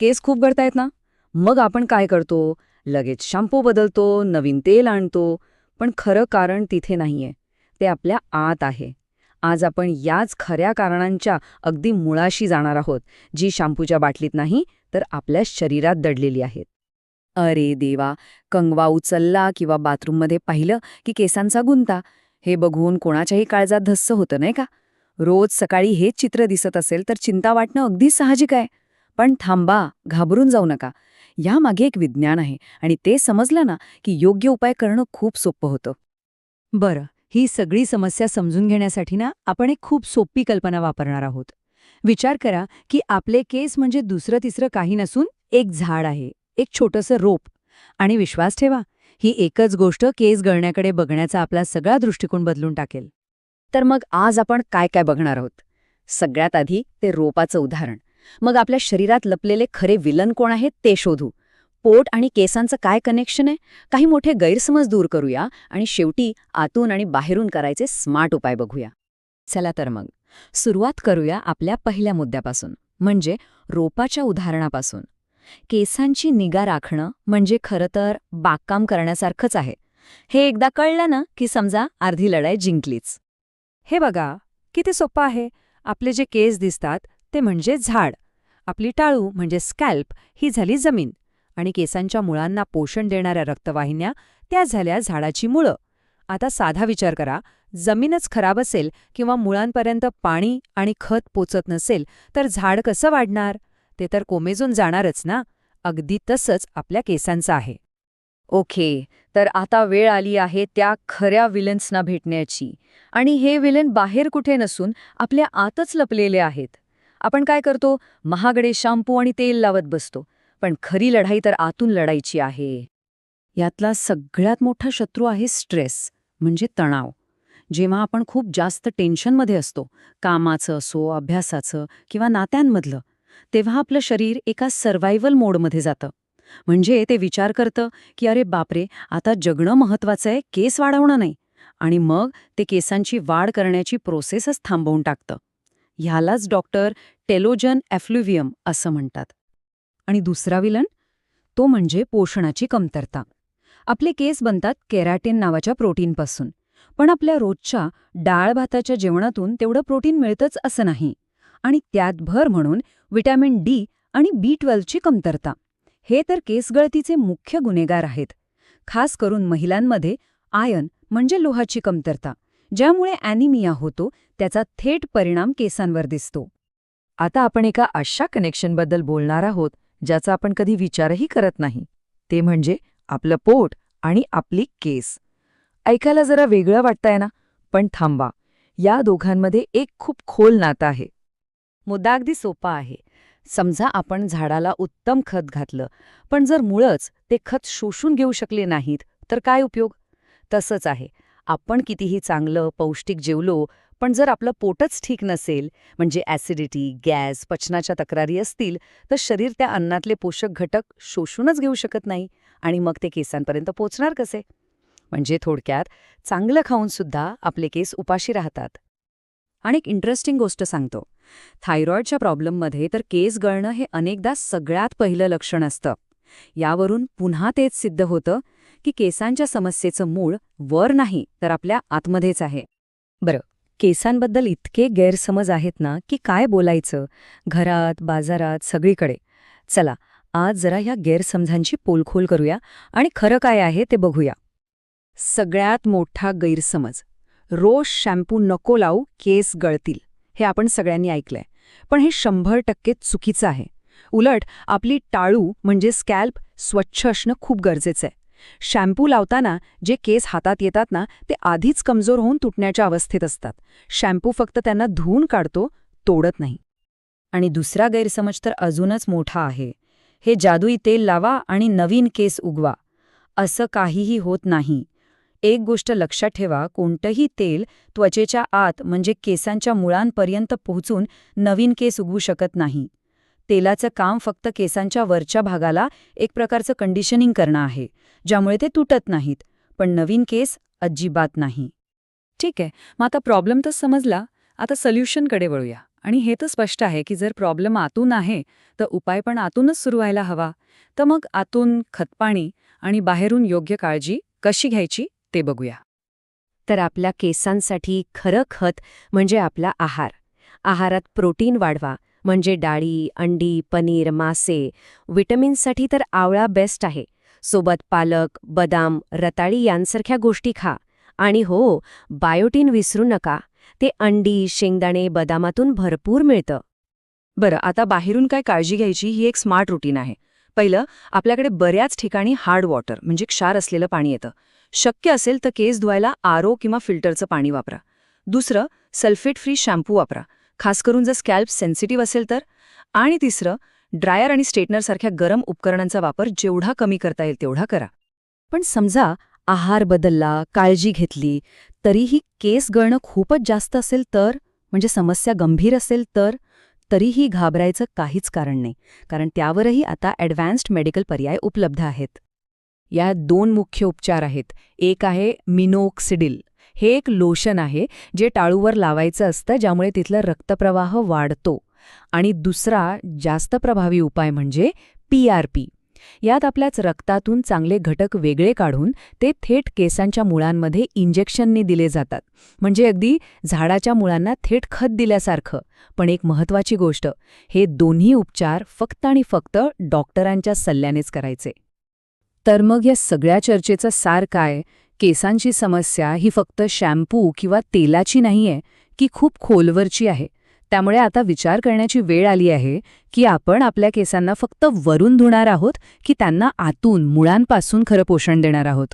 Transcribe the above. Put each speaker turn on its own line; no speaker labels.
केस खूप गळतायत ना? मग आपण काय करतो? लगेच शॅम्पू बदलतो नवीन तेल आणतो. पण खरं कारण तिथे नाहीये. ते आपल्या आत आहे. आज आपण याच खऱ्या कारणांच्या अगदी मुळाशी जाणार आहोत जी शॅम्पूच्या बाटलीत नाही तर आपल्या शरीरात दडलेली आहेत. अरे देवा! कंगवा उचलला किंवा बाथरूममध्ये पाहिलं की केसांचा गुंता. हे बघून कोणाच्याही काळजात धस्स होतं नाही का? रोज सकाळी हेच चित्र दिसत असेल तर चिंता वाटणं अगदी साहजिक आहे. पण थांबा घाबरून जाऊ नका. यामागे एक विज्ञान आहे आणि ते समजलं ना की योग्य उपाय करणं खूप सोपं होतं.
बरं ही सगळी समस्या समजून घेण्यासाठी ना आपण एक खूप सोपी कल्पना वापरणार आहोत. विचार करा की आपले केस म्हणजे दुसरं तिसरं काही नसून एक झाड आहे एक छोटंसं रोप. आणि विश्वास ठेवा ही एकच गोष्ट केस गळण्याकडे बघण्याचा आपला सगळा दृष्टिकोन बदलून टाकेल.
तर मग आज आपण काय काय बघणार आहोत? सगळ्यात आधी ते रोपाचं उदाहरण. मग आपल्या शरीरात लपलेले खरे विलन कोण आहेत ते शोधू. पोट आणि केसांचं काय कनेक्शन आहे? काही मोठे गैरसमज दूर करूया आणि शेवटी आतून आणि बाहेरून करायचे स्मार्ट उपाय बघूया. चला तर मग. सुरुवात करूया आपल्या पहिल्या मुद्द्यापासून म्हणजे रोपाच्या उदाहरणापासून. केसांची निगा राखणं म्हणजे खरं तर बागकाम करण्यासारखंच आहे. हे एकदा कळलं ना की समजा अर्धी लढाई जिंकलीच.
हे बघा किती सोपं आहे. आपले जे केस दिसतात ते म्हणजे झाड. आपली टाळू म्हणजे स्कॅल्प ही झाली जमीन आणि केसांच्या मुळांना पोषण देणाऱ्या रक्तवाहिन्या त्या झाल्या झाडाची मुळं. आता साधा विचार करा जमीनच खराब असेल किंवा मुळांपर्यंत पाणी आणि खत पोचत नसेल तर झाड कसं वाढणार? ते तर कोमेजून जाणारच ना? अगदी तसंच आपल्या केसांचं आहे.
ओके तर आता वेळ आली आहे त्या खऱ्या विलन्सना भेटण्याची. आणि हे विलन बाहेर कुठे नसून आपल्या आतच लपलेले आहेत. आपण काय करतो? महागडे शॅम्पू आणि तेल लावत बसतो. पण खरी लढाई तर आतून लढायची आहे. यातला सगळ्यात मोठा शत्रू आहे स्ट्रेस म्हणजे तणाव. जेव्हा आपण खूप जास्त टेन्शनमध्ये असतो कामाचं असो अभ्यासाचं किंवा नात्यांमधलं तेव्हा आपलं शरीर एका सर्व्हायव्हल मोडमध्ये जातं. म्हणजे ते विचार करतं की अरे बापरे आता जगणं महत्वाचं आहे केस वाढवणं नाही. आणि मग ते केसांची वाढ करण्याची प्रोसेसच थांबवून टाकतं. ह्यालाच डॉक्टर टेलोजन ॲफ्लुव्हियम असं म्हणतात. आणि दुसरा विलन? तो म्हणजे पोषणाची कमतरता. आपले केस बनतात केराटिन नावाच्या प्रोटीनपासून. पण आपल्या रोजच्या डाळ भाताच्या जेवणातून तेवढं प्रोटीन मिळतंच असं नाही. आणि त्यात भर म्हणून विटॅमिन डी आणि बी ट्वेल्वची कमतरता. हे तर केसगळतीचे मुख्य गुन्हेगार आहेत. खास करून महिलांमध्ये आयन म्हणजे लोहाची कमतरता. ज्यामुळे ॲनिमिया होतो त्याचा थेट परिणाम केसांवर दिसतो.
आता आपण एका अशा कनेक्शनबद्दल बोलणार आहोत ज्याचा आपण कधी विचारही करत नाही. ते म्हणजे आपलं पोट आणि आपली केस. ऐकायला जरा वेगळं वाटतंय ना? पण थांबा. या दोघांमध्ये एक खूप खोल नातं आहे.
मुद्दा अगदी सोपा आहे. समजा आपण झाडाला उत्तम खत घातलं पण जर मुळंच ते खत शोषून घेऊ शकले नाहीत तर काय उपयोग? तसंच आहे. आपण कितीही चांगलं पौष्टिक जेवलो पण जर आपलं पोटच ठीक नसेल म्हणजे ॲसिडिटी गॅस पचनाच्या तक्रारी असतील तर शरीर त्या अन्नातले पोषक घटक शोषूनच घेऊ शकत नाही आणि मग ते केसांपर्यंत पोचणार कसे? म्हणजे थोडक्यात चांगलं खाऊन सुद्धा आपले केस उपाशी राहतात. आणि एक इंटरेस्टिंग गोष्ट सांगतो. थायरॉईडच्या प्रॉब्लेममध्ये तर केस गळणं हे अनेकदा सगळ्यात पहिलं लक्षण असतं. यावरून पुन्हा तेच सिद्ध होतं की केसांच्या समस्येचं मूळ वर नाही तर आपल्या आतमध्येच आहे. बरं केसांबद्दल इतके गैरसमज आहेत ना की काय बोलायचं? घरात बाजारात सगळीकडे. चला आज जरा ह्या गैरसमजांची पोलखोल करूया आणि खरं काय आहे ते बघूया. सगळ्यात मोठा गैरसमज. रोज शॅम्पू नको लावू केस गळतील. हे आपण सगळ्यांनी ऐकलंय. पण हे शंभर टक्के चुकीचं आहे. उलट आपली टाळू म्हणजे स्कॅल्प स्वच्छ असणं खूप गरजेचं आहे. शॅम्पू लावताना जे केस हातात येतात ना ते आधीच कमजोर होऊन तुटण्याच्या अवस्थेत असतात. शॅम्पू फक्त त्यांना धुवून काढतो तोडत नाही. आणि दुसरा गैरसमज तर अजूनच मोठा आहे. हे जादुई तेल लावा आणि नवीन केस उगवा. असं काहीही होत नाही. एक गोष्ट लक्षात ठेवा कोणतंही तेल त्वचेच्या आत म्हणजे केसांच्या मुळांपर्यंत पोहोचून नवीन केस उगवू शकत नाही. तेलाचं काम फक्त केसांच्या वरच्या भागाला एक प्रकारचं कंडिशनिंग करणं आहे ज्यामुळे ते तुटत नाहीत. पण नवीन केस अजिबात नाही. ठीक आहे मग आता प्रॉब्लेम तर समजला. आता सोल्युशनकडे वळूया.
आणि हे तर स्पष्ट आहे की जर प्रॉब्लेम आतून आहे तर उपाय पण आतूनच सुरू व्हायला हवा. तर मग आतून खतपाणी आणि बाहेरून योग्य काळजी कशी घ्यायची ते बघूया.
तर आपल्या केसांसाठी खरं खत म्हणजे आपला आहार. आहारात प्रोटीन वाढवा. म्हणजे डाळी अंडी पनीर मासे विटमिन्ससाठी तर आवळा बेस्ट आहे. सोबत पालक बदाम रताळी यांसारख्या गोष्टी खा. आणि हो बायोटीन विसरू नका. ते अंडी शेंगदाणे बदामातून भरपूर मिळतं.
बरं आता बाहेरून काय काळजी घ्यायची ही एक स्मार्ट रुटीन आहे. पहिलं आपल्याकडे बऱ्याच ठिकाणी हार्ड वॉटर म्हणजे क्षार असलेलं पाणी येतं. शक्य असेल तर केस धुवायला आरो किंवा फिल्टरचं पाणी वापरा. दुसरं सल्फेट फ्री शॅम्पू वापरा. खास करून जर स्कॅल्प सेन्सिटिव्ह असेल तर. आणि तिसरं ड्रायर आणि स्ट्रेटनरसारख्या गरम उपकरणांचा वापर जेवढा कमी करता येईल तेवढा करा.
पण समजा आहार बदलला काळजी घेतली तरीही केस गळणं खूपच जास्त असेल तर म्हणजे समस्या गंभीर असेल तर तरीही घाबरायचं काहीच कारण नाही. कारण त्यावरही आता ॲडव्हान्स्ड मेडिकल पर्याय उपलब्ध आहेत.
या दोन मुख्य उपचार आहेत. एक आहे मिनोक्सिडिल. हे एक लोशन आहे जे टाळूवर लावायचं असतं ज्यामुळे तिथला रक्तप्रवाह वाढतो. आणि दुसरा जास्त प्रभावी उपाय म्हणजे पी यात आपल्याच रक्तातून चांगले घटक वेगळे काढून ते थेट केसांच्या मुळांमध्ये इंजेक्शनने दिले जातात. म्हणजे अगदी झाडाच्या मुळांना थेट खत दिल्यासारखं. पण एक महत्वाची गोष्ट हे दोन्ही उपचार फक्त आणि फक्त डॉक्टरांच्या सल्ल्यानेच करायचे. तर मग या सगळ्या चर्चेचं सार काय? केसांची समस्या ही फक्त शॅम्पू किंवा तेलाची नाहीये की खूप खोलवरची आहे. त्यामुळे आता विचार करण्याची वेळ आली आहे की आपण आपल्या केसांना फक्त वरून धुणार आहोत की त्यांना आतून मुळांपासून खरं पोषण देणार आहोत.